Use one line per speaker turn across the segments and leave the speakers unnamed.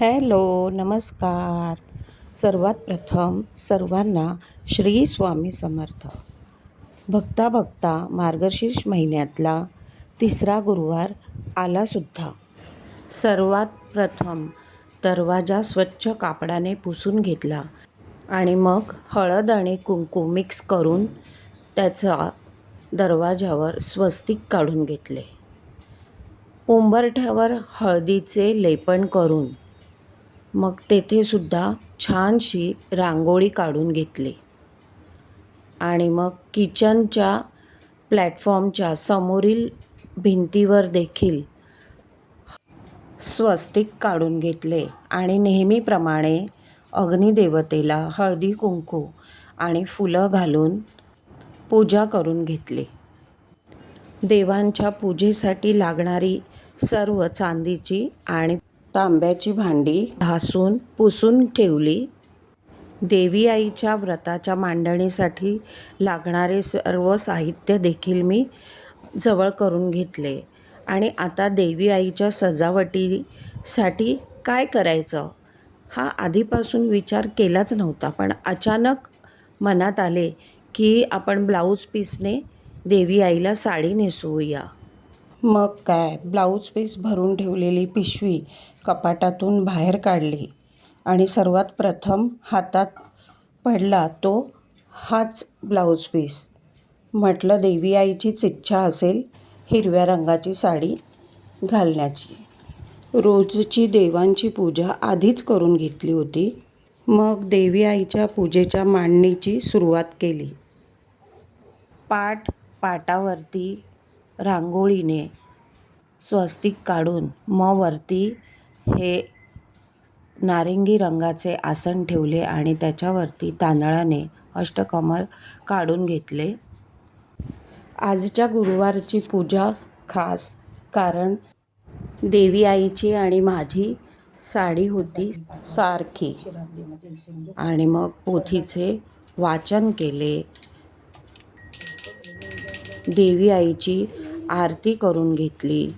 Hello नमस्कार. सर्वात प्रथम सर्वांना श्री स्वामी समर्थ. बघता बघता मार्गशीर्ष महिन्यातला तिसरा गुरुवार आलासुद्धा सर्वात प्रथम दरवाजा स्वच्छ कापडाने पुसून घेतला आणि मग हळद आणि कुंकू मिक्स करून त्याचा दरवाजावर स्वस्तिक काढून घेतले. उंबरठ्यावर हळदीचे लेपन करून मग तेथे सुद्धा छानशी रांगोळी काढून घेतली. आणि मग किचनच्या प्लॅटफॉर्मच्या समोरील भिंतीवर देखील स्वस्तिक काढून घेतले आणि नेहमीप्रमाणे अग्निदेवतेला हळदी कुंकू आणि फुलं घालून पूजा करून घेतली. देवांच्या पूजेसाठी लागणारी सर्व चांदीची आणि तांब्याची भांडी घासून पुसून ठेवली. देवी आईच्या व्रताच्या मांडणीसाठी लागणारे सर्व साहित्य देखील मी जवळ करून घेतले. आणि आता देवी आईच्या सजावटीसाठी काय करायचं? हा आधीपासून विचार केलाच नव्हता पण अचानक मनात आले की आपण ब्लाऊज पीसने देवी आईला साडी नेसवूया. मग काय? ब्लाऊज पीस भरून ठेवलेली पिशवी कपाटातून बाहेर काढली आणि सर्वात प्रथम हातात पडला तो हाच ब्लाऊज पीस. म्हटलं देवी आईचीच इच्छा असेल हिरव्या रंगाची साडी घालण्याची. रोजची देवांची पूजा आधीच करून घेतली होती. मग देवी आईच्या पूजेच्या मांडणीची सुरुवात केली. पाट पाटावरती रांगोळीने स्वस्तिक काढून मग वरती हे नारिंगी रंगाचे आसन ठेवले आणि त्याच्यावरती तांदळाने अष्टकमल काढून घेतले. आजच्या गुरुवारची पूजा खास कारण देवी आईची आणि माझी साडी होती सारखी आणि मग पोथीचे वाचन केले. देवी आईची आरती करून घेतली.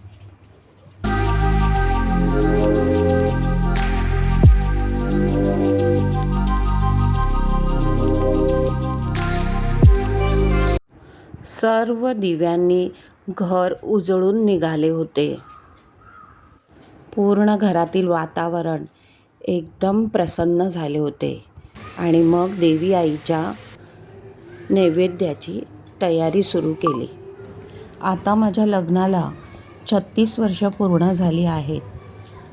सर्व दिव्यांनी घर उजळून निघाले होते. पूर्ण घरातील वातावरण एकदम प्रसन्न झाले होते. आणि मग देवी आईच्या नैवेद्याची तयारी सुरू केली. आता माझ्या लग्नाला छत्तीस वर्ष पूर्ण झाली आहेत.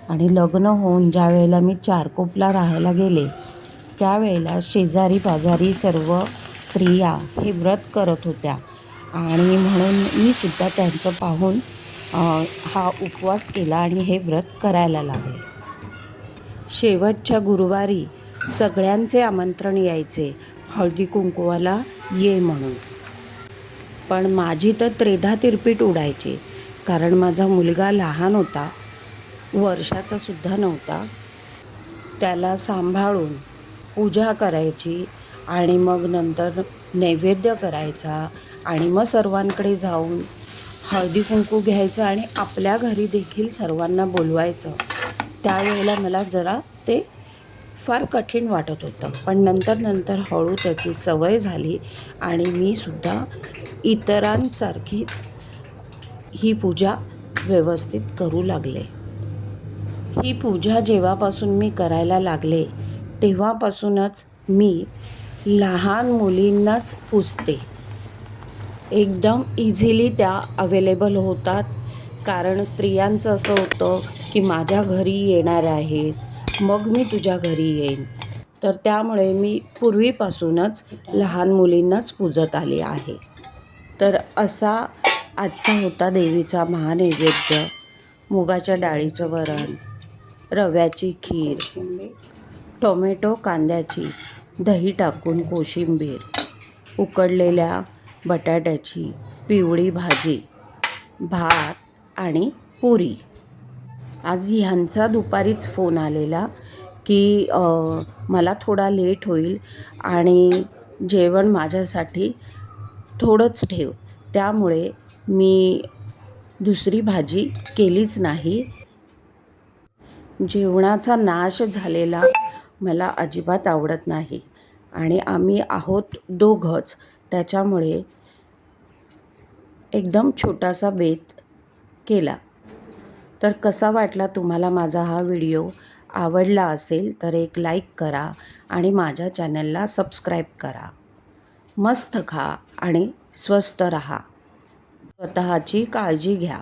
आणि लग्न होऊन ज्या वेळेला मी चारकोपला राहायला गेले त्यावेळेला शेजारी पाजारी सर्व स्त्रिया हे व्रत करत होत्या. आणि म्हणून मी सुद्धा त्यांचं पाहून हा उपवास केला आणि हे व्रत करायला लागले. शेवटच्या गुरुवारी सगळ्यांचे आमंत्रण यायचे. हळदी कुंकवाला ये म्हणून. पण माझी तर त्रेधा तिरपीट उडायची कारण माझा मुलगा लहान होता वर्षाचा सुद्धा नव्हता. त्याला सांभाळून पूजा करायची आणि मग नंतर नैवेद्य करायचा आणि मग सर्वांकडे जाऊन हळदी कुंकू घ्यायचं आणि आपल्या घरी देखील सर्वांना बोलवायचं. त्यावेळेला मला जरा ते फार कठीण वाटत होतं. पण नंतर नंतर हळू त्याची सवय झाली आणि मी सुद्धा इतरांसारखीच ही पूजा व्यवस्थित करू लागले. ही पूजा जेव्हापासून मी करायला लागले तेव्हापासूनच मी लहान मुलींनाच पूजते. एकदम इझिली त्या अवेलेबल होतात. कारण स्त्रियांचं असं होतं की माझ्या घरी येणार आहेत मग मी तुझ्या घरी येईन. तर त्यामुळे मी पूर्वीपासूनच लहान मुलींनाच पूजत आली आहे. तर असा आजचा होता देवीचा महानैवेद्य मुगाच्या डाळीचं वरण रव्याची खीर टोमॅटो कांद्याची दही टाकून कोशिंबीर उकडलेल्या बटाट्याची पिवळी भाजी भात आणि पुरी. आज ह्यांचा दुपारीच फोन आलेला की मला थोडा लेट होईल आणि जेवण माझ्यासाठी थोडंच ठेव. त्यामुळे मी दुसरी भाजी केलीच नाही. जेवणाचा नाश झालेला मला अजिबात आवडत नाही आणि आम्ही आहोत दोघंच. त्याच्यामुळे एकदम छोटासा बेत केला. तर कसा वाटला तुम्हाला माझा हा व्हिडिओ? आवडला असेल तर एक लाईक करा आणि माझ्या चॅनलला सबस्क्राईब करा. मस्त खा आणि स्वस्त रहा. स्वतःची काळजी घ्या.